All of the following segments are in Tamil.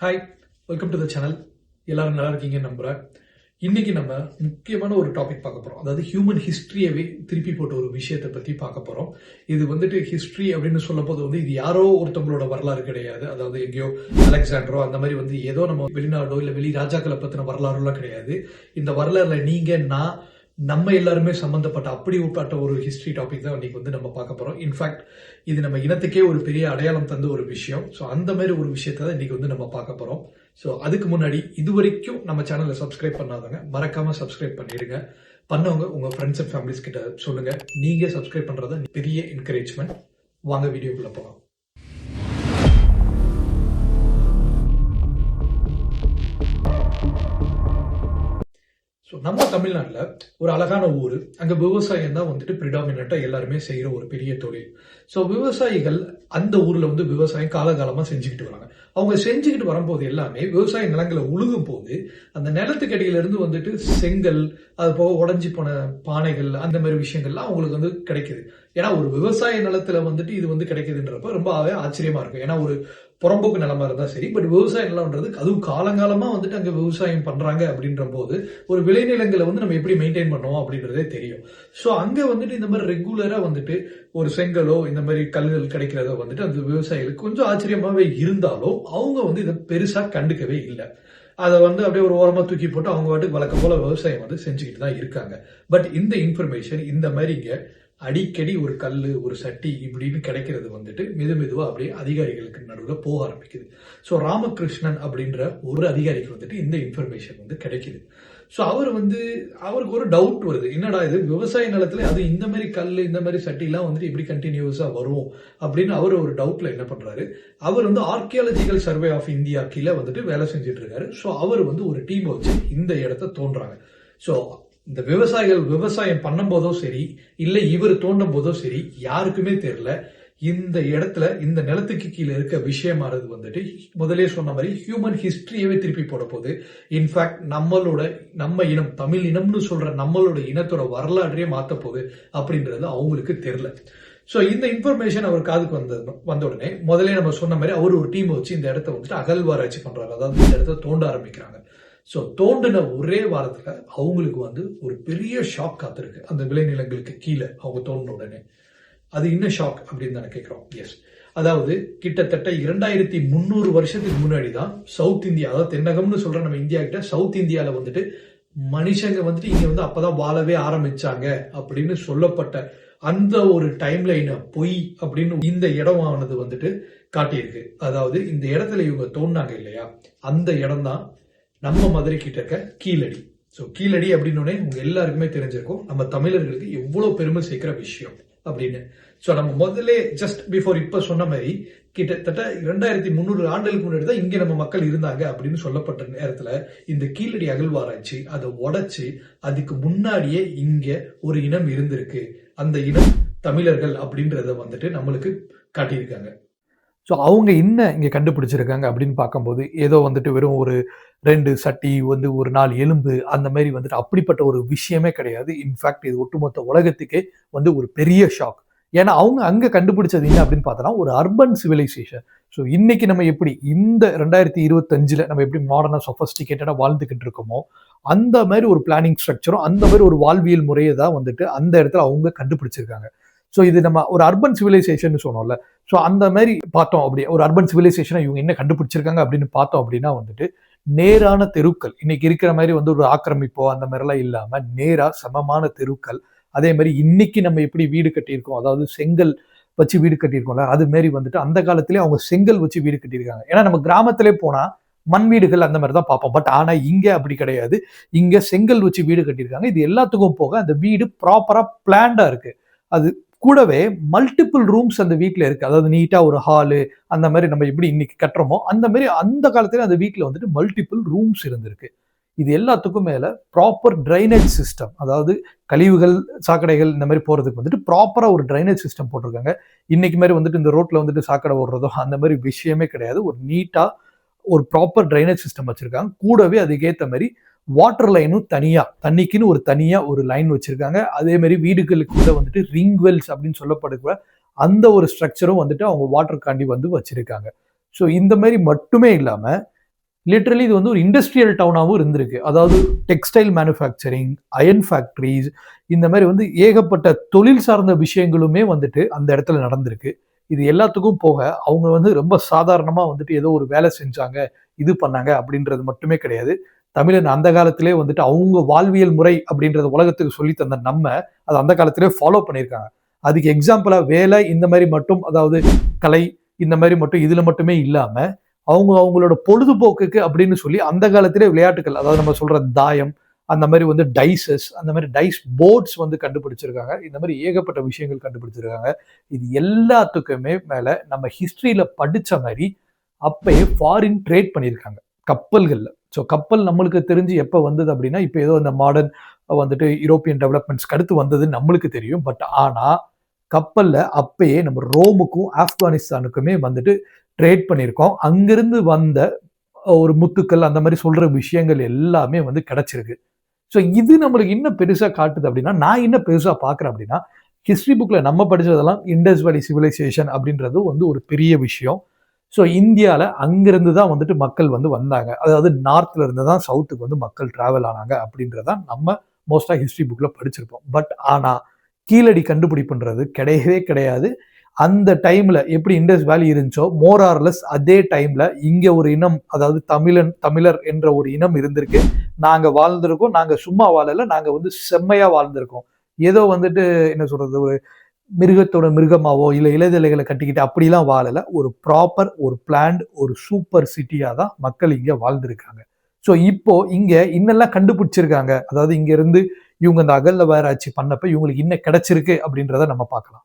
Hi welcome to the channel எல்லாரும் நல்லா இருக்கீங்கன்னு நம்புறேன். இன்னைக்கு நம்ம முக்கியமான ஒரு டாபிக் பார்க்க போகிறோம் அதாவது ஹியூமன் ஹிஸ்ட்ரியவே திருப்பி போட்ட ஒரு விஷயத்தை பற்றி பார்க்க போகிறோம் இது வந்துட்டு ஹிஸ்ட்ரி அப்படின்னு சொல்லும் போது வந்து இது யாரோ ஒருத்தவங்களோட வரலாறு கிடையாது. அதாவது எங்கேயோ அலெக்சாண்டரோ அந்த மாதிரி வந்து ஏதோ நம்ம வெளிநாடோ இல்லை வெளி ராஜாக்களை பற்றின வரலாறுலாம் கிடையாது. இந்த வரலாறுல நீங்கள் நான் நம்ம எல்லாருமே சம்பந்தப்பட்ட அப்படிப்பட்ட ஒரு ஹிஸ்டரி டாபிக் தான் இன்னைக்கு வந்து நம்ம பார்க்க போறோம். இன்ஃபேக்ட் இது நம்ம இனத்துக்கே ஒரு பெரிய அடையாளம் தந்த ஒரு விஷயம். ஸோ அந்த மாதிரி ஒரு விஷயத்தை தான் இன்னைக்கு வந்து நம்ம பார்க்க போறோம். ஸோ அதுக்கு முன்னாடி இது வரைக்கும் நம்ம சேனலை சப்ஸ்கிரைப் பண்ணாதவங்க மறக்காம சப்ஸ்கிரைப் பண்ணிடுங்க. பண்ணவங்க உங்க ஃப்ரெண்ட்ஸ் அண்ட் ஃபேமிலிஸ் கிட்ட சொல்லுங்க. நீங்க சப்ஸ்கிரைப் பண்றது பெரிய என்கரேஜ்மெண்ட் வாங்க வீடியோக்குள்ள போகலாம் ஸோ நம்ம தமிழ்நாட்டில் ஒரு அழகான ஊர். அங்கே விவசாயம் தான் வந்துட்டு ப்ரிடாமினட்டாக எல்லாருமே செய்கிற ஒரு பெரிய தொழில். ஸோ விவசாயிகள் அந்த ஊரில் வந்து விவசாயம் காலகாலமாக செஞ்சுக்கிட்டு வராங்க. அவங்க செஞ்சுக்கிட்டு வரும்போது எல்லாமே விவசாய நிலங்களை உழுகும் போது அந்த நிலத்துக்கு அடியிலிருந்து வந்துட்டு செங்கல் அது போக உடஞ்சி போன பானைகள் அந்த மாதிரி விஷயங்கள்லாம் அவங்களுக்கு வந்து கிடைக்குது. ஏன்னா ஒரு விவசாய நிலத்தில் வந்துட்டு இது வந்து கிடைக்குதுன்றப்ப ரொம்பவே ஆச்சரியமாக இருக்கும் ஏன்னா ஒரு புறம்போக்கு நிலமா இருந்தா சரி பட் விவசாய நிலம்ன்றது அதுவும் காலங்காலமா வந்துட்டு அங்க விவசாயம் பண்றாங்க அப்படின்ற போது ஒரு விளைநிலங்களை வந்து நம்ம எப்படி மெயின்டைன் பண்ணுவோம் அப்படின்றதே தெரியும். ஸோ அங்க வந்துட்டு இந்த மாதிரி ரெகுலரா வந்துட்டு ஒரு செங்கலோ இந்த மாதிரி கல்லுகள் கிடைக்கிறதோ வந்துட்டு அந்த விவசாயிகளுக்கு கொஞ்சம் ஆச்சரியமாவே இருந்தாலும் அவங்க வந்து இதை பெருசா கண்டுக்கவே இல்லை. அதை வந்து அப்படியே ஒரு ஓரமா தூக்கி போட்டு அவங்க வாட்டுக்கு வழக்கம் போல விவசாயம் வந்து செஞ்சுக்கிட்டு தான் இருக்காங்க. பட் இந்த இன்ஃபர்மேஷன் இந்த மாதிரி இங்கே அடிக்கடி ஒரு கல் ஒரு சட்டி இப்படின்னு கிடைக்கிறது வந்துட்டு மெது மெதுவாக அப்படியே அதிகாரிகளுக்கு நடுவில் போக ஆரம்பிக்குது. ஸோ ராமகிருஷ்ணன் அப்படின்ற ஒரு அதிகாரிக்கு வந்துட்டு இந்த இன்ஃபர்மேஷன் வந்து கிடைக்குது. ஸோ அவர் வந்து அவருக்கு ஒரு டவுட் வருது. என்னடா இது? விவசாய நிலத்துல அது இந்த மாதிரி கல் இந்த மாதிரி சட்டிலாம் வந்துட்டு எப்படி கண்டினியூஸாக வரும் அப்படின்னு அவர் ஒரு டவுட்ல என்ன பண்றாரு? அவர் வந்து ஆர்கியாலஜிக்கல் சர்வே ஆஃப் இந்தியா கீழே வந்துட்டு வேலை செஞ்சுட்டு இருக்காரு. ஸோ அவர் வந்து ஒரு டீம் வச்சு இந்த இடத்த தோன்றாங்க. ஸோ இந்த விவசாயிகள் விவசாயம் பண்ணும் போதோ சரி இல்லை இவர் தோண்டும் போதோ சரி யாருக்குமே தெரியல. இந்த இடத்துல இந்த நிலத்துக்கு கீழே இருக்க விஷயமானது வந்துட்டு முதலே சொன்ன மாதிரி ஹியூமன் ஹிஸ்டரியவே திருப்பி போட போகுது. இன்ஃபேக்ட் நம்மளோட நம்ம இனம் தமிழ் இனம்னு சொல்ற நம்மளோட இனத்தோட வரலாற்றையே மாத்த போகுது அப்படின்றது அவங்களுக்கு தெரியல. ஸோ இந்த இன்ஃபர்மேஷன் அவர் காதுக்கு வந்த வந்த உடனே முதலே நம்ம சொன்ன மாதிரி அவர் ஒரு டீம் வச்சு இந்த இடத்த வந்துட்டு அகழ்வாராய்ச்சி பண்றாரு. அதாவது இந்த இடத்த தோண்ட ஆரம்பிக்கிறாங்க. ஸோ தோண்டின ஒரே வாரத்தில் அவங்களுக்கு வந்து ஒரு பெரிய ஷாக் காத்திருக்கு. அந்த விளைநிலங்களுக்கு கீழே அவங்க தோண்டின உடனே. அது இன்னும் ஷாக் அப்படின்னு தானே கேட்குறோம். எஸ் அதாவது கிட்டத்தட்ட இரண்டாயிரத்தி முந்நூறு வருஷத்துக்கு முன்னாடி தான் சவுத் இந்தியா அதாவது தென்னகம்னு சொல்ற நம்ம இந்தியா கிட்ட சவுத் இந்தியாவில் வந்துட்டு மனுஷங்க வந்துட்டு இங்க வந்து அப்பதான் வாழவே ஆரம்பிச்சாங்க அப்படின்னு சொல்லப்பட்ட அந்த ஒரு டைம் லைனை பொய் அப்படின்னு இந்த இடமானது வந்துட்டு காட்டியிருக்கு. அதாவது இந்த இடத்துல இவங்க தோண்டாங்க இல்லையா? அந்த இடம் தான் நம்ம மதுரை கிட்ட இருக்க கீழடி. ஸோ கீழடி அப்படின்னோடனே உங்க எல்லாருக்குமே தெரிஞ்சிருக்கும். நம்ம தமிழர்களுக்கு எவ்வளவு பெருமை சேர்க்கிற விஷயம் அப்படின்னு. ஸோ நம்ம முதல்ல ஜஸ்ட் பிஃபோர் இப்ப சொன்ன மாதிரி கிட்டத்தட்ட இரண்டாயிரத்தி முந்நூறு ஆண்டுகளுக்கு முன்னாடி தான் இங்க நம்ம மக்கள் இருந்தாங்க அப்படின்னு சொல்லப்பட்ட நேரத்துல இந்த கீழடி அகழ்வாராய்ச்சி அதை உடைச்சு அதுக்கு முன்னாடியே இங்க ஒரு இனம் இருந்திருக்கு. அந்த இனம் தமிழர்கள் அப்படின்றத வந்துட்டு நம்மளுக்கு காட்டியிருக்காங்க. ஸோ அவங்க என்ன இங்கே கண்டுபிடிச்சிருக்காங்க அப்படின்னு பார்க்கும்போது ஏதோ வந்துட்டு வெறும் ஒரு ரெண்டு சட்டி வந்து ஒரு நாலு எலும்பு அந்த மாதிரி வந்துட்டு அப்படிப்பட்ட ஒரு விஷயமே கிடையாது. இன்ஃபேக்ட் இது ஒட்டுமொத்த உலகத்துக்கே வந்து ஒரு பெரிய ஷாக் ஏன்னா அவங்க அங்கே கண்டுபிடிச்சது என்ன அப்படின்னு பார்த்தோன்னா ஒரு அர்பன் சிவிலைசேஷன் ஸோ இன்னைக்கு நம்ம எப்படி இந்த ரெண்டாயிரத்தி இருபத்தஞ்சில் நம்ம எப்படி மாடர்னாக சொஃபஸ்டிகேட்டடாக வாழ்ந்துக்கிட்டு இருக்கோமோ அந்த மாதிரி ஒரு பிளானிங் ஸ்ட்ரக்சரும் அந்த மாதிரி ஒரு வாழ்வியல் முறையை தான் வந்துட்டு அந்த இடத்துல அவங்க கண்டுபிடிச்சிருக்காங்க. ஸோ இது நம்ம ஒரு அர்பன் சிவிலைசேஷன் சொன்னோம்ல. ஸோ அந்த மாதிரி பார்த்தோம் அப்படி. ஒரு அர்பன் சிவிலைசேஷனை இவங்க என்ன கண்டுபிடிச்சிருக்காங்க அப்படின்னு பார்த்தோம் அப்படின்னா வந்துட்டு நேரான தெருக்கள். இன்னைக்கு இருக்கிற மாதிரி வந்து ஒரு ஆக்கிரமிப்போ அந்த மாதிரிலாம் இல்லாமல் நேராக சமமான தெருக்கள். அதே மாதிரி இன்னைக்கு நம்ம எப்படி வீடு கட்டியிருக்கோம்? அதாவது செங்கல் வச்சு வீடு கட்டியிருக்கோம்ல அது மாரி வந்துட்டு அந்த காலத்திலே அவங்க செங்கல் வச்சு வீடு கட்டியிருக்காங்க. ஏன்னா நம்ம கிராமத்திலே போனால் மண் வீடுகள் அந்த மாதிரி தான் பார்ப்போம். பட் ஆனால் இங்கே அப்படி கிடையாது. இங்கே செங்கல் வச்சு வீடு கட்டியிருக்காங்க. இது எல்லாத்துக்கும் போக அந்த வீடு ப்ராப்பராக பிளான்டாக இருக்குது அது கூடவே மல்டிபிள் ரூம்ஸ் அந்த வீட்டில் இருக்குது அதாவது நீட்டாக ஒரு ஹாலு அந்த மாதிரி நம்ம எப்படி இன்னைக்கு கட்டுறோமோ அந்த மாதிரி அந்த காலத்துல அந்த வீட்டில் வந்துட்டு மல்டிபிள் ரூம்ஸ் இருந்திருக்கு. இது எல்லாத்துக்கும் மேலே ப்ராப்பர் ட்ரைனேஜ் சிஸ்டம் அதாவது கழிவுகள் சாக்கடைகள் இந்த மாதிரி போகிறதுக்கு வந்துட்டு ப்ராப்பராக ஒரு ட்ரைனேஜ் சிஸ்டம் போட்டிருக்காங்க. இன்னைக்கு மாதிரி வந்துட்டு இந்த ரோட்டில் வந்துட்டு சாக்கடை ஓடுறதோ அந்த மாதிரி விஷயமே கிடையாது. ஒரு நீட்டாக ஒரு ப்ராப்பர் ட்ரைனேஜ் சிஸ்டம் வச்சுருக்காங்க. கூடவே அதுக்கேற்ற மாதிரி வாட்டர் லைனும் தனியாக தண்ணிக்குன்னு ஒரு தனியாக ஒரு லைன் வச்சுருக்காங்க. அதேமாரி வீடுகளுக்குள்ளே வீடுகளுக்குள்ள வந்துட்டு ரிங் வெல்ஸ் அப்படின்னு சொல்லப்படுகிற அந்த ஒரு ஸ்ட்ரக்சரும் வந்துட்டு அவங்க வாட்டருக்காண்டி வந்து வச்சுருக்காங்க. ஸோ இந்த மாதிரி மட்டுமே இல்லாமல் லிட்ரலி இது வந்து ஒரு இண்டஸ்ட்ரியல் டவுனாகவும் இருந்திருக்கு. அதாவது டெக்ஸ்டைல் மேனுஃபேக்சரிங் அயன் ஃபேக்ட்ரிஸ் இந்த மாதிரி வந்து ஏகப்பட்ட தொழில் சார்ந்த விஷயங்களுமே வந்துட்டு அந்த இடத்துல நடந்திருக்கு. இது எல்லாத்துக்கும் போக அவங்க வந்து ரொம்ப சாதாரணமாக வந்துட்டு ஏதோ ஒரு வேலை செஞ்சாங்க இது பண்ணாங்க அப்படின்றது மட்டுமே கிடையாது. தமிழன் அந்த காலத்திலே வந்துட்டு அவங்க வாழ்வியல் முறை அப்படின்றத உலகத்துக்கு சொல்லி தந்த நம்ம அதை அந்த காலத்திலே ஃபாலோ பண்ணியிருக்காங்க. அதுக்கு எக்ஸாம்பிளா வேலை இந்த மாதிரி மட்டும் அதாவது கலை இந்த மாதிரி மட்டும் இதுல மட்டுமே இல்லாம அவங்க அவங்களோட பொழுதுபோக்குக்கு அப்படின்னு சொல்லி அந்த காலத்திலே விளையாட்டுகள் அதாவது நம்ம சொல்ற தாயம் அந்த மாதிரி வந்து டைசஸ் அந்த மாதிரி டைஸ் போர்ட்ஸ் வந்து கண்டுபிடிச்சிருக்காங்க. இந்த மாதிரி ஏகப்பட்ட விஷயங்கள் கண்டுபிடிச்சிருக்காங்க. இது எல்லாத்துக்குமே மேல நம்ம ஹிஸ்டரியில படிச்ச மாதிரி அப்பயே ஃபாரின் ட்ரேட் பண்ணியிருக்காங்க. கப்பல்கள்ல. ஸோ கப்பல் நம்மளுக்கு தெரிஞ்சு எப்போ வந்தது அப்படின்னா இப்போ ஏதோ இந்த மாடர்ன் வந்துட்டு யூரோப்பியன் டெவலப்மெண்ட்ஸ்க்கு அடுத்து வந்ததுன்னு நம்மளுக்கு தெரியும். பட் ஆனால் கப்பலில் அப்பயே நம்ம ரோமுக்கும் ஆப்கானிஸ்தானுக்குமே வந்துட்டு ட்ரேட் பண்ணியிருக்கோம். அங்கிருந்து வந்த ஒரு முத்துக்கள் அந்த மாதிரி சொல்கிற விஷயங்கள் எல்லாமே வந்து கிடச்சிருக்கு. ஸோ இது நம்மளுக்கு இன்னும் பெருசாக காட்டுது அப்படின்னா நான் இன்னும் பெருசாக பார்க்குறேன் அப்படின்னா ஹிஸ்ட்ரி புக்கில் நம்ம படித்ததெல்லாம் இண்டஸ் வேலி சிவிலைசேஷன் அப்படின்றது வந்து ஒரு பெரிய விஷயம். ஸோ இந்தியாவில் அங்கேருந்து தான் வந்துட்டு மக்கள் வந்து வந்தாங்க. அதாவது நார்த்ல இருந்து தான் சவுத்துக்கு வந்து மக்கள் ட்ராவல் ஆனாங்க அப்படின்றதான் நம்ம மோஸ்ட்டாக ஹிஸ்ட்ரி புக்கில் படிச்சிருப்போம். பட் ஆனால் கீழடி கண்டுபிடிப்புன்றது கிடையவே கிடையாது. அந்த டைமில் எப்படி இண்டஸ் வேலி இருந்துச்சோ மோரார்லெஸ் அதே டைமில் இங்கே ஒரு இனம் அதாவது தமிழன் தமிழர் என்ற ஒரு இனம் இருந்திருக்கு. நாங்கள் வாழ்ந்திருக்கோம். நாங்கள் சும்மா வாழல. நாங்கள் வந்து செம்மையாக வாழ்ந்திருக்கோம். ஏதோ வந்துட்டு என்ன சொல்கிறது ஒரு மிருகத்தோட மிருகமாவோ இல்லை இலைதலைகளை கட்டிக்கிட்டு அப்படிலாம் வாழலை. ஒரு ப்ராப்பர் ஒரு பிளான்ட் ஒரு சூப்பர் சிட்டியாக தான் மக்கள் இங்கே வாழ்ந்திருக்காங்க. ஸோ இப்போ இங்கே இன்னெல்லாம் கண்டுபிடிச்சிருக்காங்க. அதாவது இங்கேருந்து இவங்க அந்த அகல்ல வேராய்ச்சி பண்ணப்ப இவங்களுக்கு இன்னும் கிடைச்சிருக்கு அப்படின்றத நம்ம பார்க்கலாம்.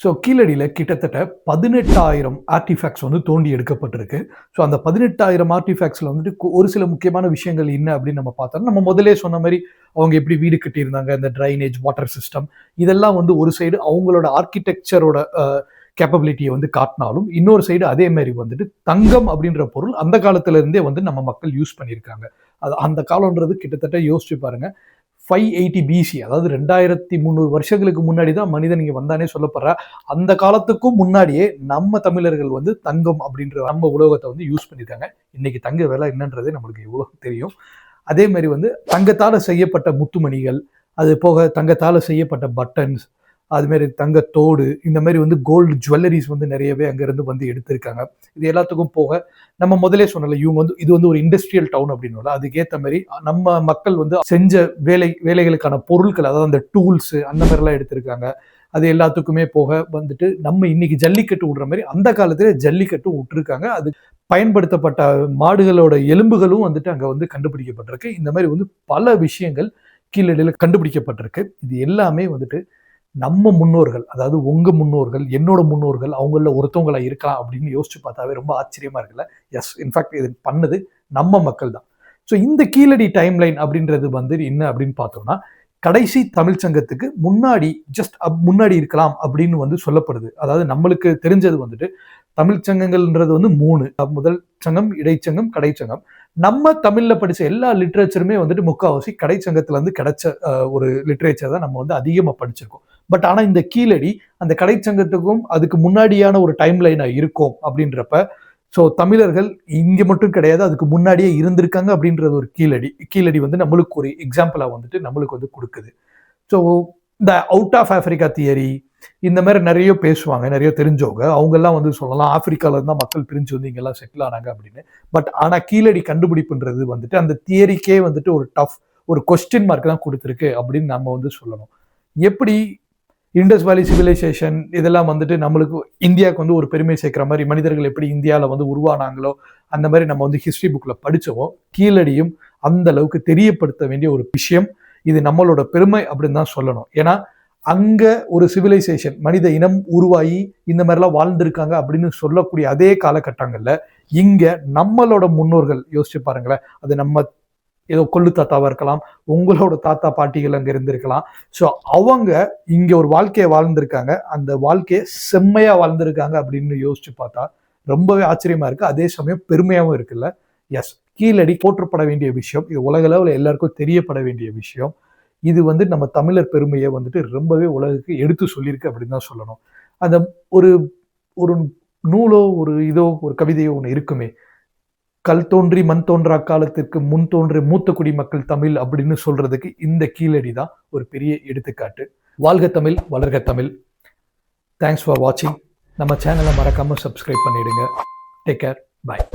ஸோ கீழடியில் கிட்டத்தட்ட பதினெட்டாயிரம் ஆர்டிஃபேக்ட்ஸ் வந்து தோண்டி எடுக்கப்பட்டிருக்கு. ஸோ அந்த பதினெட்டாயிரம் ஆர்டிஃபேக்ட்ஸில் வந்துட்டு ஒரு சில முக்கியமான விஷயங்கள் என்ன அப்படின்னு நம்ம பார்த்தோம்னா நம்ம முதலே சொன்ன மாதிரி அவங்க எப்படி வீடு கட்டியிருந்தாங்க இந்த ட்ரைனேஜ் வாட்டர் சிஸ்டம் இதெல்லாம் வந்து ஒரு சைடு அவங்களோட ஆர்கிடெக்சரோட கேப்பபிலிட்டியை வந்து காட்டினாலும் இன்னொரு சைடு அதே மாதிரி வந்துட்டு தங்கம் அப்படின்ற பொருள் அந்த காலத்திலேருந்தே வந்து நம்ம மக்கள் யூஸ் பண்ணியிருக்காங்க. அது அந்த காலம்ன்றது கிட்டத்தட்ட யோசிச்சு பாருங்கள் ஃபைவ் எயிட்டி பிசி அதாவது ரெண்டாயிரத்தி முந்நூறு வருஷங்களுக்கு முன்னாடி தான் மனிதன் இங்கே வந்தானே சொல்லப்படுற. அந்த காலத்துக்கும் முன்னாடியே நம்ம தமிழர்கள் வந்து தங்கம் அப்படின்ற நம்ம உலோகத்தை வந்து யூஸ் பண்ணியிருக்காங்க. இன்னைக்கு தங்க விலை என்னன்றதே நம்மளுக்கு எவ்வளோ தெரியும். அதே மாதிரி வந்து தங்கத்தால் செய்யப்பட்ட முத்துமணிகள் அது போக தங்கத்தால் செய்யப்பட்ட பட்டன்ஸ் அதுமாரி தங்கத்தோடு இந்த மாதிரி வந்து கோல்டு ஜுவல்லரிஸ் வந்து நிறையவே அங்கேருந்து வந்து எடுத்திருக்காங்க. இது எல்லாத்துக்கும் போக நம்ம முதலே சொன்னல இவங்க வந்து இது வந்து ஒரு இண்டஸ்ட்ரியல் டவுன் அப்படின்னு அதுக்கேற்ற மாதிரி நம்ம மக்கள் வந்து செஞ்ச வேலை வேலைகளுக்கான பொருட்கள் அதாவது அந்த டூல்ஸ் அந்த மாதிரிலாம் எடுத்திருக்காங்க. அது எல்லாத்துக்குமே போக வந்துட்டு நம்ம இன்னைக்கு ஜல்லிக்கட்டு விடுற மாதிரி அந்த காலத்துல ஜல்லிக்கட்டும் விட்டுருக்காங்க அது பயன்படுத்தப்பட்ட மாடுகளோட எலும்புகளும் வந்துட்டு அங்கே வந்து கண்டுபிடிக்கப்பட்டிருக்கு. இந்த மாதிரி வந்து பல விஷயங்கள் கீழடியில் கண்டுபிடிக்கப்பட்டிருக்கு. இது எல்லாமே வந்துட்டு நம்ம முன்னோர்கள் அதாவது உங்கள் முன்னோர்கள் என்னோட முன்னோர்கள் அவங்கள ஒருத்தவங்களா இருக்கலாம் அப்படின்னு யோசிச்சு பார்த்தாவே ரொம்ப ஆச்சரியமாக இருக்குல்ல? எஸ் இன்ஃபேக்ட் இது பண்ணது நம்ம மக்கள் தான். ஸோ இந்த கீழடி டைம் லைன் அப்படின்றது வந்து என்ன அப்படின்னு பார்த்தோம்னா கடைசி தமிழ் சங்கத்துக்கு முன்னாடி ஜஸ்ட் அப் முன்னாடி இருக்கலாம் அப்படின்னு வந்து சொல்லப்படுது. அதாவது நம்மளுக்கு தெரிஞ்சது வந்துட்டு தமிழ் சங்கங்கள்ன்றது வந்து மூணு. முதல் சங்கம் இடைச்சங்கம் கடைச்சங்கம். நம்ம தமிழில் படித்த எல்லா லிட்ரேச்சருமே வந்துட்டு முக்காவாசி கடைச்சங்கத்துல இருந்து கிடைச்ச ஒரு லிட்ரேச்சர் தான் நம்ம வந்து அதிகமாக படிச்சிருக்கோம். பட் ஆனால் இந்த கீழடி அந்த கடைச்சங்கத்துக்கும் அதுக்கு முன்னாடியான ஒரு டைம் லைனாக இருக்கும் அப்படின்றப்ப ஸோ தமிழர்கள் இங்கே மட்டும் கிடையாது அதுக்கு முன்னாடியே இருந்திருக்காங்க அப்படின்றது ஒரு கீழடி. கீழடி வந்து நம்மளுக்கு ஒரு எக்ஸாம்பிளாக வந்துட்டு நம்மளுக்கு வந்து கொடுக்குது. ஸோ இந்த அவுட் ஆஃப் ஆஃப்ரிக்கா தியரி இந்த மாதிரி நிறைய பேசுவாங்க நிறைய தெரிஞ்சவங்க. அவங்கெல்லாம் வந்து சொல்லலாம் ஆப்பிரிக்கால இருந்தால் மக்கள் பிரிஞ்சு வந்து இங்கெல்லாம் செட்டில் ஆனாங்க அப்படின்னு. பட் ஆனால் கீழடி கண்டுபிடிப்புன்றது வந்துட்டு அந்த தியரிக்கே வந்துட்டு ஒரு டஃப் ஒரு கொஸ்டின் மார்க் தான் கொடுத்துருக்கு அப்படின்னு நம்ம வந்து சொல்லணும். எப்படி இண்டஸ் வேலி சிவிலைசேஷன் இதெல்லாம் வந்துட்டு நம்மளுக்கு இந்தியாவுக்கு வந்து ஒரு பெருமை சேர்க்குற மாதிரி மனிதர்கள் எப்படி இந்தியாவில் வந்து உருவானாங்களோ அந்த மாதிரி நம்ம வந்து ஹிஸ்ட்ரி புக்கில் படித்தோமோ கீழடியும் அந்த அளவுக்கு தெரியப்படுத்த வேண்டிய ஒரு விஷயம். இது நம்மளோட பெருமை அப்படின்னு தான் சொல்லணும். ஏன்னா அங்கே ஒரு சிவிலைசேஷன் மனித இனம் உருவாகி இந்த மாதிரிலாம் வாழ்ந்திருக்காங்க அப்படின்னு சொல்லக்கூடிய அதே காலகட்டங்களில் இங்கே நம்மளோட முன்னோர்கள் யோசிச்சு பாருங்களேன் அது நம்ம ஏதோ கொள்ளு தாத்தாவாக இருக்கலாம் உங்களோட தாத்தா பாட்டிகள் அங்கே இருந்திருக்கலாம். ஸோ அவங்க இங்கே ஒரு வாழ்க்கையை வாழ்ந்திருக்காங்க. அந்த வாழ்க்கையை செம்மையாக வாழ்ந்திருக்காங்க அப்படின்னு யோசிச்சு பார்த்தா ரொம்பவே ஆச்சரியமாக இருக்குது அதே சமயம் பெருமையாகவும் இருக்குல்ல? எஸ் கீழடி போற்றப்பட வேண்டிய விஷயம். இது உலக அளவில் எல்லாருக்கும் தெரியப்பட வேண்டிய விஷயம். இது வந்து நம்ம தமிழர் பெருமையை வந்துட்டு ரொம்பவே உலகுக்கு எடுத்து சொல்லியிருக்கு அப்படின்னு தான் சொல்லணும். அந்த ஒரு ஒரு நூலோ ஒரு இதோ ஒரு கவிதையோ ஒன்று இருக்குமே. கல் தோன்றி மண் தோன்றா காலத்திற்கு முன் தோன்றி மூத்த குடி மக்கள் தமிழ் அப்படின்னு சொல்றதுக்கு இந்த கீழடி தான் ஒரு பெரிய எடுத்துக்காட்டு. வாழ்க தமிழ் வளர்க தமிழ். தேங்க்ஸ் ஃபார் வாட்சிங் நம்ம சேனலை மறக்காமல் சப்ஸ்கிரைப் பண்ணிடுங்க. Take care bye